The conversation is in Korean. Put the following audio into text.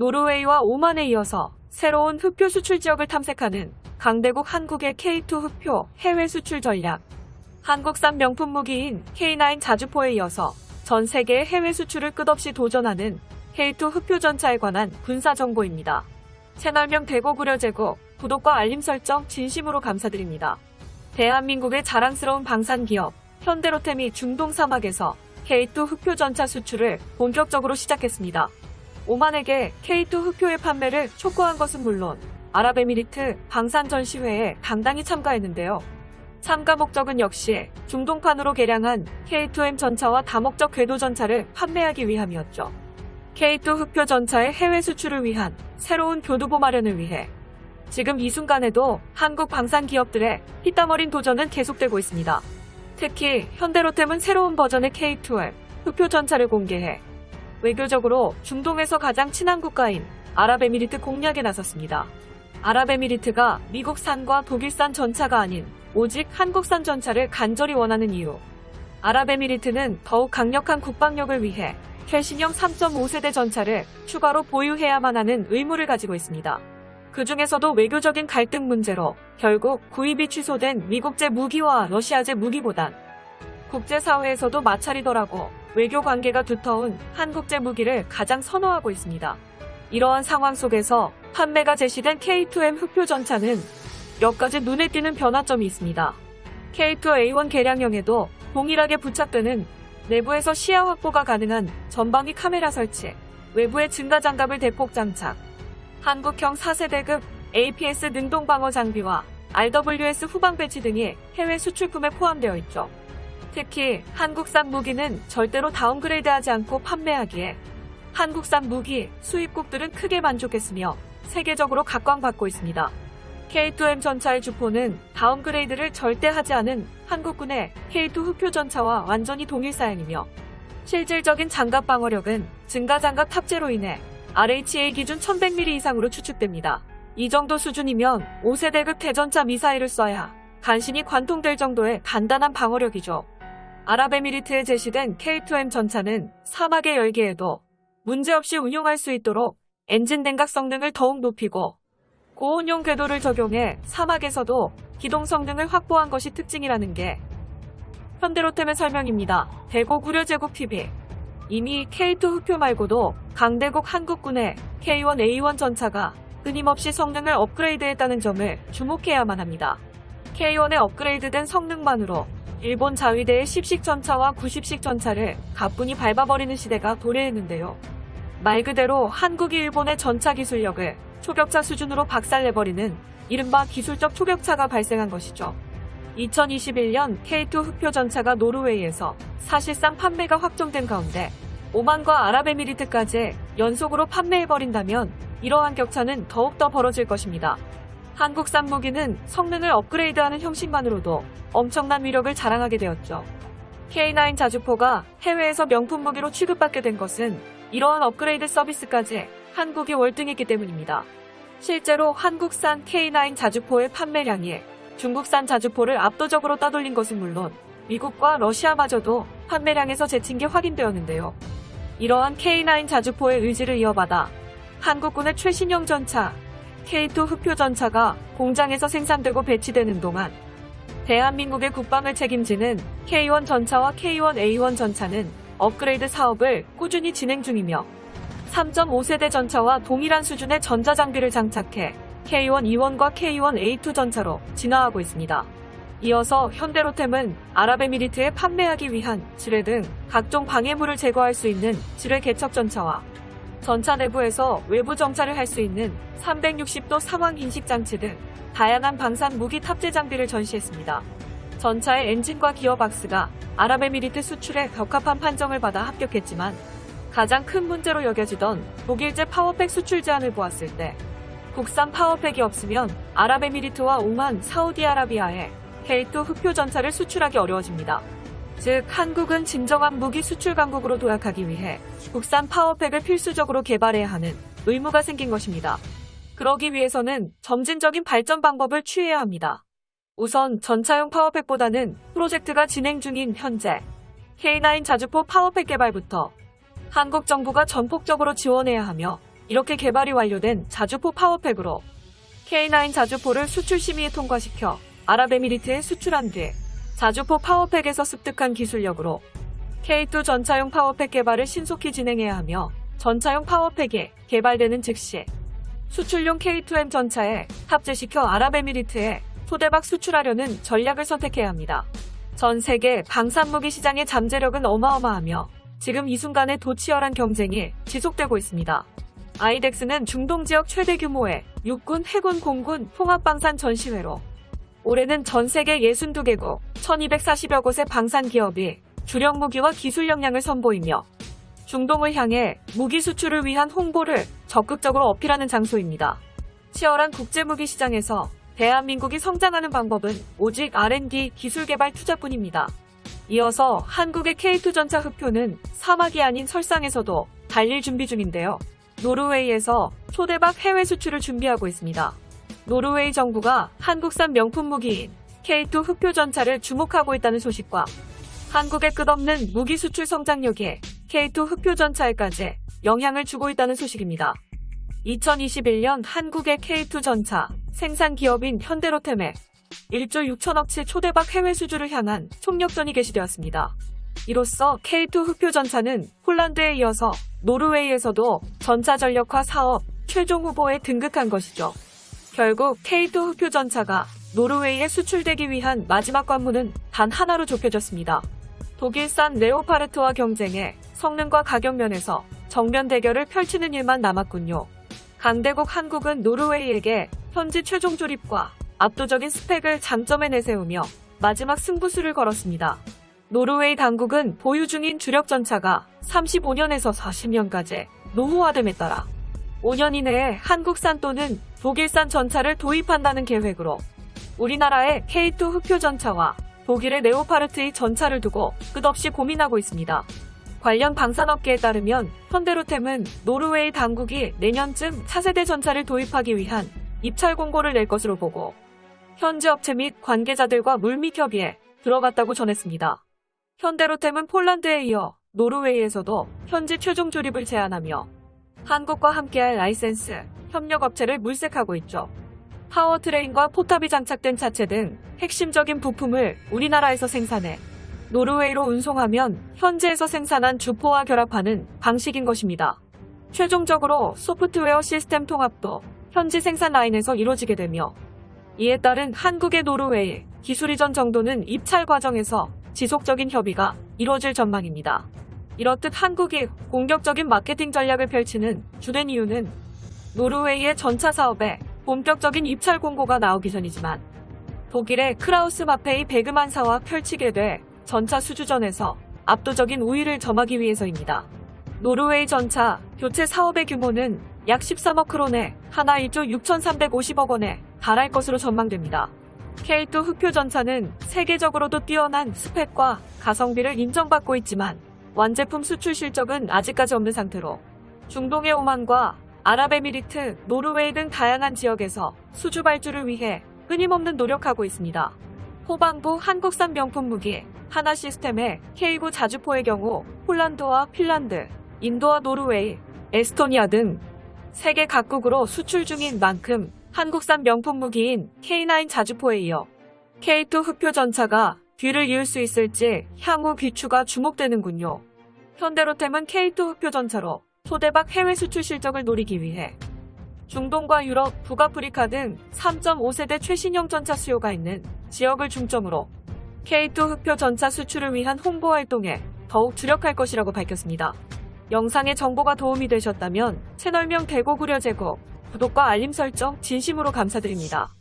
노르웨이와 오만에 이어서 새로운 흑표 수출 지역을 탐색하는 강대국 한국의 K2 흑표 해외 수출 전략. 한국산 명품 무기인 K9 자주포에 이어서 전 세계 해외 수출을 끝없이 도전하는 K2 흑표 전차에 관한 군사 정보입니다. 채널명 대고 구려 제국, 구독과 알림 설정 진심으로 감사드립니다. 대한민국의 자랑스러운 방산 기업 현대로템이 중동 사막에서 K2 흑표 전차 수출을 본격적으로 시작했습니다. 오만에게 K2 흑표의 판매를 촉구한 것은 물론 아랍에미리트 방산 전시회에 당당히 참가했는데요. 참가 목적은 역시 중동판으로 개량한 K2M 전차와 다목적 궤도 전차를 판매하기 위함이었죠. K2 흑표 전차의 해외 수출을 위한 새로운 교두보 마련을 위해 지금 이 순간에도 한국 방산 기업들의 피땀 어린 도전은 계속되고 있습니다. 특히 현대로템은 새로운 버전의 K2M 흑표 전차를 공개해 외교적으로 중동에서 가장 친한 국가인 아랍에미리트 공략에 나섰습니다. 아랍에미리트가 미국산과 독일산 전차가 아닌 오직 한국산 전차를 간절히 원하는 이유. 아랍에미리트는 더욱 강력한 국방력을 위해 최신형 3.5세대 전차를 추가로 보유해야만 하는 의무를 가지고 있습니다. 그 중에서도 외교적인 갈등 문제로 결국 구입이 취소된 미국제 무기와 러시아제 무기보단 국제사회에서도 마찰이더라고 외교 관계가 두터운 한국제 무기를 가장 선호하고 있습니다. 이러한 상황 속에서 판매가 제시된 K2M 흑표 전차는 몇 가지 눈에 띄는 변화점이 있습니다. K2A1 개량형에도 동일하게 부착되는 내부에서 시야 확보가 가능한 전방위 카메라 설치, 외부에 증가 장갑을 대폭 장착, 한국형 4세대급 APS 능동 방어 장비와 RWS 후방 배치 등이 해외 수출품에 포함되어 있죠. 특히 한국산 무기는 절대로 다운그레이드하지 않고 판매하기에 한국산 무기 수입국들은 크게 만족했으며 세계적으로 각광받고 있습니다. K2M 전차의 주포는 다운그레이드를 절대 하지 않은 한국군의 K2 흑표 전차와 완전히 동일 사양이며 실질적인 장갑 방어력은 증가 장갑 탑재로 인해 RHA 기준 1100mm 이상으로 추측됩니다. 이 정도 수준이면 5세대급 대전차 미사일을 쏴야 간신히 관통될 정도의 단단한 방어력이죠. 아랍에미리트에 제시된 K2M 전차는 사막의 열기에도 문제없이 운용할 수 있도록 엔진 냉각 성능을 더욱 높이고 고온용 궤도를 적용해 사막에서도 기동 성능을 확보한 것이 특징이라는 게 현대로템의 설명입니다. 대고 구려 제국 TV 이미 K2 흑표 말고도 강대국 한국군의 K1A1 전차가 끊임없이 성능을 업그레이드했다는 점을 주목해야만 합니다. K1의 업그레이드된 성능만으로 일본 자위대의 10식 전차와 90식 전차를 가뿐히 밟아버리는 시대가 도래했는데요. 말 그대로 한국이 일본의 전차 기술력을 초격차 수준으로 박살내버리는 이른바 기술적 초격차가 발생한 것이죠. 2021년 K2 흑표 전차가 노르웨이에서 사실상 판매가 확정된 가운데 오만과 아랍에미리트까지 연속으로 판매해버린다면 이러한 격차는 더욱더 벌어질 것입니다. 한국산 무기는 성능을 업그레이드하는 형식만으로도 엄청난 위력을 자랑하게 되었죠. K9 자주포가 해외에서 명품 무기로 취급받게 된 것은 이러한 업그레이드 서비스까지 한국이 월등했기 때문입니다. 실제로 한국산 K9 자주포의 판매량이 중국산 자주포를 압도적으로 따돌린 것은 물론 미국과 러시아마저도 판매량에서 제친 게 확인되었는데요. 이러한 K9 자주포의 의지를 이어받아 한국군의 최신형 전차 K2 흑표 전차가 공장에서 생산되고 배치되는 동안 대한민국의 국방을 책임지는 K1 전차와 K1A1 전차는 업그레이드 사업을 꾸준히 진행 중이며 3.5세대 전차와 동일한 수준의 전자장비를 장착해 K1E1과 K1A2 전차로 진화하고 있습니다. 이어서 현대로템은 아랍에미리트에 판매하기 위한 지뢰 등 각종 방해물을 제거할 수 있는 지뢰 개척 전차와 전차 내부에서 외부 정찰을 할 수 있는 360도 상황 인식 장치 등 다양한 방산 무기 탑재 장비를 전시했습니다. 전차의 엔진과 기어박스가 아랍에미리트 수출에 적합한 판정을 받아 합격했지만 가장 큰 문제로 여겨지던 독일제 파워팩 수출 제한을 보았을 때 국산 파워팩이 없으면 아랍에미리트와 오만, 사우디아라비아에 K2 흑표 전차를 수출하기 어려워집니다. 즉 한국은 진정한 무기 수출 강국으로 도약하기 위해 국산 파워팩을 필수적으로 개발해야 하는 의무가 생긴 것입니다. 그러기 위해서는 점진적인 발전 방법을 취해야 합니다. 우선 전차용 파워팩보다는 프로젝트가 진행 중인 현재 K9 자주포 파워팩 개발부터 한국 정부가 전폭적으로 지원해야 하며 이렇게 개발이 완료된 자주포 파워팩으로 K9 자주포를 수출 심의에 통과시켜 아랍에미리트에 수출한 뒤 자주포 파워팩에서 습득한 기술력으로 K2 전차용 파워팩 개발을 신속히 진행해야 하며 전차용 파워팩이 개발되는 즉시 수출용 K2M 전차에 탑재시켜 아랍에미리트에 초대박 수출하려는 전략을 선택해야 합니다. 전 세계 방산무기 시장의 잠재력은 어마어마하며 지금 이 순간에 도치열한 경쟁이 지속되고 있습니다. 아이덱스는 중동 지역 최대 규모의 육군, 해군, 공군 통합방산 전시회로 올해는 전 세계 62개국 1240여 곳의 방산 기업이 주력 무기와 기술 역량을 선보이며 중동을 향해 무기 수출을 위한 홍보를 적극적으로 어필하는 장소입니다. 치열한 국제 무기 시장에서 대한민국이 성장하는 방법은 오직 R&D 기술 개발 투자뿐입니다. 이어서 한국의 K2 전차 흡표는 사막이 아닌 설상에서도 달릴 준비 중인데요. 노르웨이에서 초대박 해외 수출을 준비하고 있습니다. 노르웨이 정부가 한국산 명품 무기인 K2 흡표 전차를 주목하고 있다는 소식과 한국의 끝없는 무기 수출 성장력에 K2 흡표 전차에까지 영향을 주고 있다는 소식입니다. 2021년 한국의 K2 전차 생산 기업인 현대로템에 1조 6천억치 초대박 해외 수주를 향한 총력전이 개시되었습니다. 이로써 K2 흡표 전차는 폴란드에 이어서 노르웨이에서도 전차 전력화 사업 최종 후보에 등극한 것이죠. 결국 K2 흡표 전차가 노르웨이에 수출되기 위한 마지막 관문은 단 하나로 좁혀졌습니다. 독일산 레오파르트와 경쟁해 성능과 가격 면에서 정면 대결을 펼치는 일만 남았군요. 강대국 한국은 노르웨이에게 현지 최종 조립과 압도적인 스펙을 장점에 내세우며 마지막 승부수를 걸었습니다. 노르웨이 당국은 보유 중인 주력 전차가 35년에서 40년까지 노후화됨에 따라 5년 이내에 한국산 또는 독일산 전차를 도입한다는 계획으로 우리나라의 K2 흡표 전차와 독일의 네오파르트의 전차를 두고 끝없이 고민하고 있습니다. 관련 방산업계에 따르면 현대로템은 노르웨이 당국이 내년쯤 차세대 전차를 도입하기 위한 입찰 공고를 낼 것으로 보고 현지 업체 및 관계자들과 물밑 협의에 들어갔다고 전했습니다. 현대로템은 폴란드에 이어 노르웨이에서도 현지 최종 조립을 제안하며 한국과 함께할 라이센스, 협력 업체를 물색하고 있죠. 파워트레인과 포탑이 장착된 차체 등 핵심적인 부품을 우리나라에서 생산해 노르웨이로 운송하면 현지에서 생산한 주포와 결합하는 방식인 것입니다. 최종적으로 소프트웨어 시스템 통합도 현지 생산 라인에서 이루어지게 되며 이에 따른 한국의 노르웨이 기술 이전 정도는 입찰 과정에서 지속적인 협의가 이루어질 전망입니다. 이렇듯 한국이 공격적인 마케팅 전략을 펼치는 주된 이유는 노르웨이의 전차 사업에 본격적인 입찰 공고가 나오기 전이지만 독일의 크라우스 마페이 베그만사와 펼치게 돼 전차 수주전에서 압도적인 우위를 점하기 위해서입니다. 노르웨이 전차 교체 사업의 규모는 약 13억 크론에 하나 1조 6,350억 원에 달할 것으로 전망됩니다. K2 흡표 전차는 세계적으로도 뛰어난 스펙과 가성비를 인정받고 있지만 완제품 수출 실적은 아직까지 없는 상태로 중동의 오만과 아랍에미리트, 노르웨이 등 다양한 지역에서 수주 발주를 위해 끊임없는 노력하고 있습니다. 후반부 한국산 명품 무기 하나 시스템의 K9 자주포의 경우 폴란드와 핀란드, 인도와 노르웨이, 에스토니아 등 세계 각국으로 수출 중인 만큼 한국산 명품 무기인 K9 자주포에 이어 K2 흡표 전차가 뒤를 이을 수 있을지 향후 귀추가 주목되는군요. 현대로템은 K2 흡표 전차로 초대박 해외 수출 실적을 노리기 위해 중동과 유럽, 북아프리카 등 3.5세대 최신형 전차 수요가 있는 지역을 중점으로 K2 흡표 전차 수출을 위한 홍보 활동에 더욱 주력할 것이라고 밝혔습니다. 영상의 정보가 도움이 되셨다면 채널명 대고 구려 제공, 구독과 알림 설정 진심으로 감사드립니다.